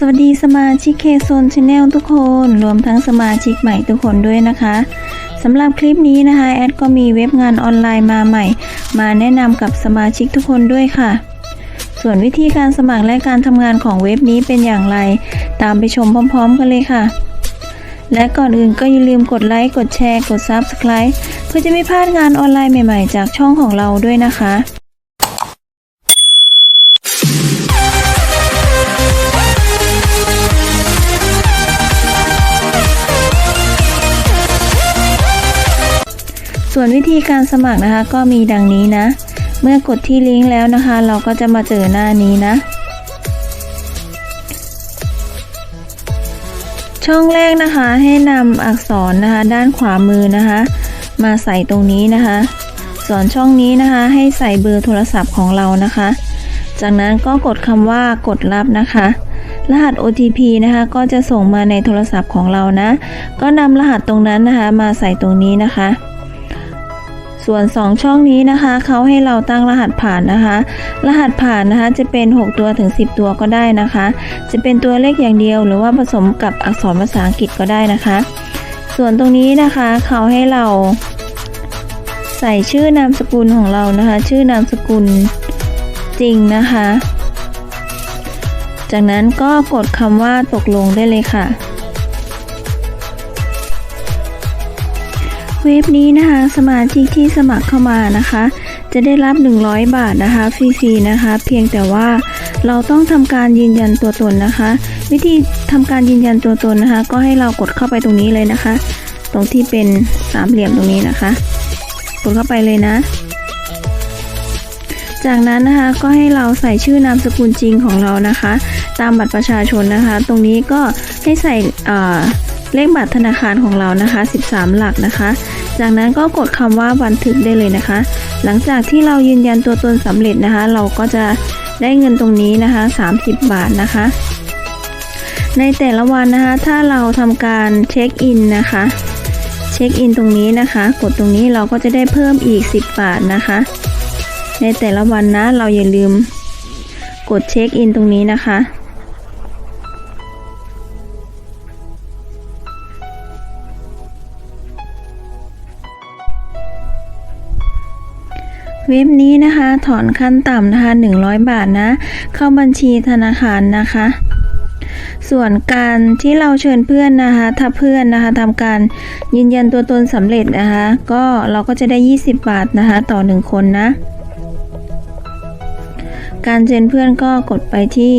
สวัสดีสมาชิกเคโซนชาแนลทุกคน รวมทั้งสมาชิกใหม่ทุกคนด้วยนะคะสำหรับคลิปนี้นะคะ แอดก็มีเว็บงานออนไลน์มาใหม่ มาแนะนำกับสมาชิกทุกคนด้วยค่ะ ส่วนวิธีการสมัครและการทำงานของเว็บนี้เป็นอย่างไร ตามไปชมพร้อม ๆ กันเลยค่ะ และก่อนอื่นก็อย่าลืมกดไลค์กดแชร์ กด Subscribe เพื่อจะไม่พลาดงานออนไลน์ใหม่ ๆ จากช่องของเราด้วยนะคะ ส่วนวิธีการสมัครนะคะก็มีดังนี้นะ เมื่อกดที่ลิงก์แล้วนะคะ เราก็จะมาเจอหน้านี้นะ ช่องแรกนะคะให้นำอักษรนะคะ ด้านขวามือนะคะ มาใส่ตรงนี้นะคะ ส่วนช่องนี้นะคะให้ใส่เบอร์โทรศัพท์ของเรานะคะ จากนั้นก็กดคำว่ากดรับนะคะรหัส OTP นะคะก็จะส่งมาในโทรศัพท์ของเรานะ ก็นำรหัสตรงนั้นนะคะ มาใส่ตรงนี้นะคะ ส่วน 2 ช่องนี้นะคะเขาให้เราตั้งรหัสผ่านนะคะ รหัสผ่านนะคะจะเป็น 6 ตัวถึง 10 ตัวก็ได้นะคะ จะเป็นตัวเลขอย่างเดียวหรือว่าผสมกับอักษรภาษาอังกฤษก็ได้นะคะ ส่วนตรงนี้นะคะเขาให้เรา ใส่ชื่อนามสกุลของเรานะคะ ชื่อนามสกุลจริงนะคะ จากนั้นก็กดคำว่าตกลงได้เลยค่ะ เว็บนี้นะคะสมาชิกที่สมัครเข้ามานะคะ จะได้รับ 100 บาทนะคะฟรีๆนะคะ เพียงแต่ว่าเราต้องทำการยืนยันตัวตนนะคะ วิธีทำการยืนยันตัวตนนะคะ ก็ให้เรากดเข้าไปตรงนี้เลยนะคะ ตรงที่เป็นสามเหลี่ยมตรงนี้นะคะ กดเข้าไปเลยนะ จากนั้นนะคะก็ให้เราใส่ชื่อนามสกุลจริงของเรานะคะ ตามบัตรประชาชนนะคะ ตรงนี้ก็ให้ใส่เอ่อเลขบัตรธนาคารของเรานะคะ 13 หลักนะคะ จากนั้นก็กดคำว่าบันทึกได้เลยนะคะ หลังจากที่เรายืนยันตัวตนสำเร็จนะคะ เราก็จะได้เงินตรงนี้นะคะ 30 บาทนะคะ ในแต่ละวันนะคะ ถ้าเราทำการเช็คอินนะคะ เช็คอินตรงนี้นะคะ กดตรงนี้เราก็จะได้เพิ่มอีก 10 บาทนะคะ ในแต่ละวันนะเราอย่าลืมกดเช็คอินตรงนี้นะคะ ว็บนี้นะคะ ถอนขั้นต่ำนะคะ100 บาทนะ เข้าบัญชีธนาคารนะคะ ส่วนการที่เราเชิญเพื่อนนะคะ ถ้าเพื่อนนะคะทำการยืนยันตัวตนสำเร็จนะคะ ก็เราก็จะได้ 20 บาทนะคะ ต่อ 1 คนนะ การเชิญเพื่อนก็กดไปที่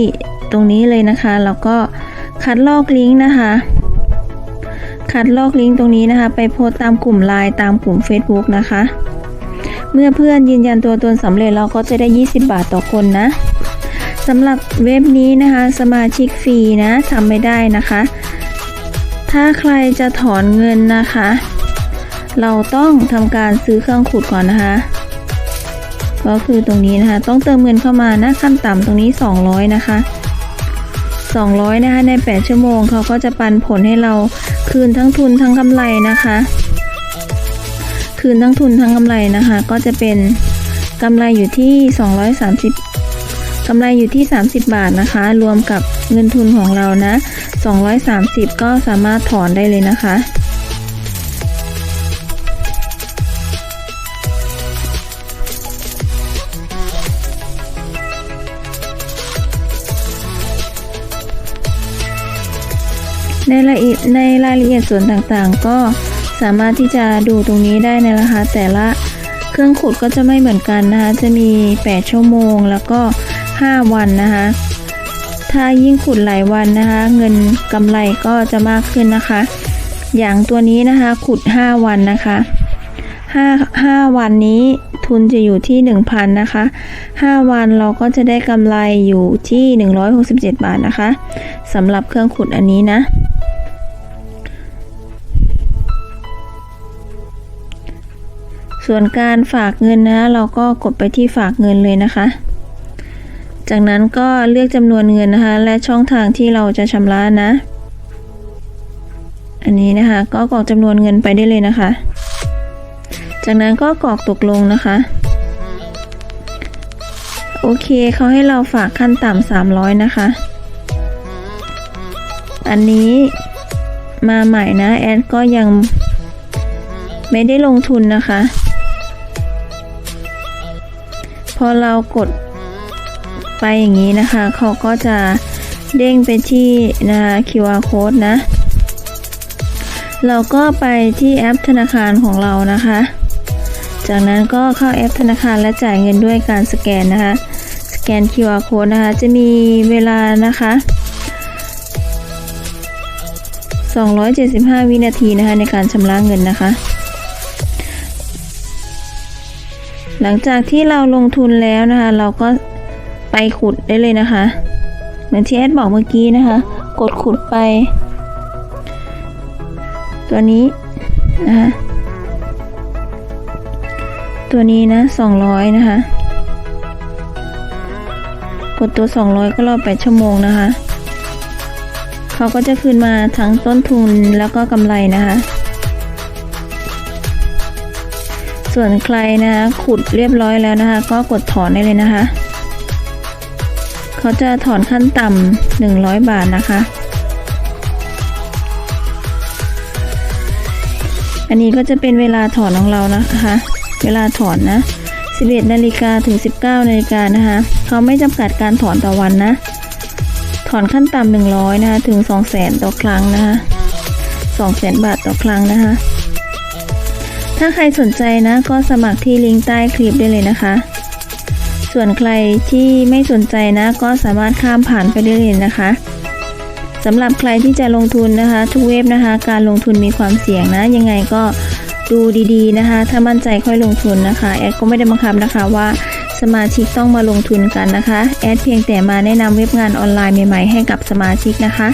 ตรงนี้เลยนะคะ แล้วก็คัดลอกลิงก์นะคะคัดลอกลิงก์ตรงนี้นะคะ ไปโพสตตามกลุ่มไลน์ตามกลุ่ม Facebook นะคะ เมื่อเพื่อนยืนยันตัวตนสำเร็จเราก็จะได้ 20 บาทต่อคนนะสำหรับเว็บนี้นะคะ สมาชิกฟรีนะทำไม่ได้นะคะ ถ้าใครจะถอนเงินนะคะ เราต้องทำการซื้อเครื่องขุดก่อนนะคะ ก็คือตรงนี้นะคะ ต้องเติมเงินเข้ามานะขั้นต่ำตรงนี้ 200 นะคะ 200 นะคะใน 8 ชั่วโมงเขาก็จะปันผลให้เราคืนทั้งทุนทั้งกำไรนะคะ คืนทั้งทุนทั้งกำไรนะคะ ก็จะเป็นกำไรอยู่ที่ 230กำไรอยู่ที่ 30 บาทนะคะ รวมกับเงินทุนของเรานะ 230 ก็สามารถถอนได้เลยนะคะในรายละเอียดในรายละเอียดส่วนต่างๆ ก็ สามารถที่จะดูตรงนี้ได้ในราคาแต่ละเครื่องขุดก็จะไม่เหมือนกันนะคะ จะมี 8 ชั่วโมงแล้วก็ 5 วันนะคะ ถ้ายิ่งขุดหลายวันนะคะ เงินกำไรก็จะมากขึ้นนะคะ อย่างตัวนี้นะคะขุด 5 วันนะคะ5 5วันนี้ทุนจะอยู่ที่ 1,000 นะคะ 5 วันเราก็จะได้กำไรอยู่ที่ 167 บาทนะคะสำหรับเครื่องขุดอันนี้นะ ส่วนการฝากเงินนะเราก็กดไปที่ฝากเงินเลยนะคะ จากนั้นก็เลือกจำนวนเงินนะคะ และช่องทางที่เราจะชำระนะ อันนี้นะคะก็กรอกจำนวนเงินไปได้เลยนะคะ จากนั้นก็กรอกตกลงนะคะโอเคเขาให้เราฝากขั้นต่ำ300 นะคะ อันนี้มาใหม่นะ แอดก็ยังไม่ได้ลงทุนนะคะ พอเรากดไปอย่างนี้นะคะ เขาก็จะเด้งไปที่นะคะ QR code นะ เราก็ไปที่แอปธนาคารของเรานะคะ จากนั้นก็เข้าแอปธนาคารและจ่ายเงินด้วยการสแกนนะคะ สแกน QR code นะคะ จะมีเวลานะคะ 275 วินาทีนะคะในการชำระเงินนะคะ หลังจากที่เราลงทุนแล้วนะคะ เราก็ไปขุดได้เลยนะคะ เหมือนที่แอดบอกเมื่อกี้นะคะ กดขุดไป ตัวนี้นะคะตัวนี้นะ200 นะคะ กดตัว 200 ก็รอ8ชั่วโมงนะคะ เขาก็จะคืนมาทั้งต้นทุนแล้วก็กำไรนะคะ ส่วนใครนะคะขุดเรียบร้อยแล้วนะคะ ก็กดถอนได้เลยนะคะ เขาจะถอนขั้นต่ำ100 บาทนะคะ อันนี้ก็จะเป็นเวลาถอนของเรานะคะ เวลาถอนนะ 11นาฬิกาถึง 19นาฬิกานะคะ เขาไม่จำกัดการถอนต่อวันนะ ถอนขั้นต่ำ100นะคะถึง200,000ต่อครั้งนะคะ200,000 บาทต่อครั้งนะคะ ถ้าใครสนใจนะก็สมัครที่ลิงก์ใต้คลิปได้เลยนะคะ ส่วนใครที่ไม่สนใจนะก็สามารถข้ามผ่านไปได้เลยนะคะสำหรับใครที่จะลงทุนนะคะ ทุกเว็บนะคะ การลงทุนมีความเสี่ยงนะ ยังไงก็ดูดีๆนะคะ ถ้ามั่นใจค่อยลงทุนนะคะ แอดก็ไม่ได้บังคับนะคะว่า สมาชิกต้องมาลงทุนกันนะคะ แอดเพียงแต่มาแนะนำเว็บงานออนไลน์ใหม่ๆให้กับสมาชิกนะคะ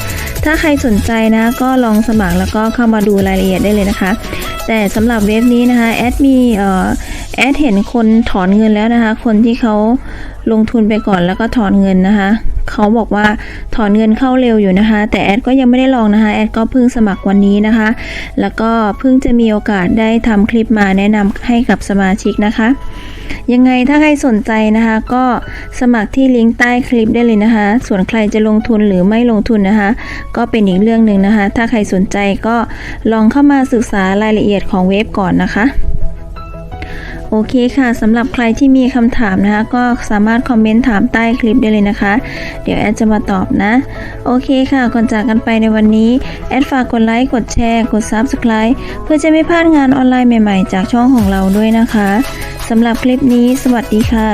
ถ้าใครสนใจนะก็ลองสมัครแล้วก็เข้ามาดูรายละเอียดได้เลยนะคะ แต่สำหรับเว็บนี้นะคะแอดมีเอ่อแอดเห็นคนถอนเงินแล้วนะคะ คนที่เขาลงทุนไปก่อนแล้วก็ถอนเงินนะคะ เขาบอกว่าถอนเงินเข้าเร็วอยู่นะคะ แต่แอดก็ยังไม่ได้ลองนะคะ แอดก็เพิ่งสมัครวันนี้นะคะ แล้วก็เพิ่งจะมีโอกาสได้ทำคลิปมาแนะนำให้กับสมาชิกนะคะ ยังไงถ้าใครสนใจนะคะ ก็สมัครที่ลิงก์ใต้คลิปได้เลยนะคะ ส่วนใครจะลงทุนหรือไม่ลงทุนนะคะ ก็เป็นอีกเรื่องหนึ่งนะคะ ถ้าใครสนใจก็ลองเข้ามาศึกษารายละเอียดของเว็บก่อนนะคะ โอเคค่ะสำหรับใครที่มีคำถามนะคะ ก็สามารถคอมเมนต์ถามใต้คลิปได้เลยนะคะ เดี๋ยวแอดจะมาตอบนะ โอเคค่ะ ก่อนจากกันไปในวันนี้ แอดฝากกดไลค์ กดแชร์ กด Subscribe เพื่อจะไม่พลาดงานออนไลน์ใหม่ๆ จากช่องของเราด้วยนะคะสำหรับคลิปนี้ สวัสดีค่ะ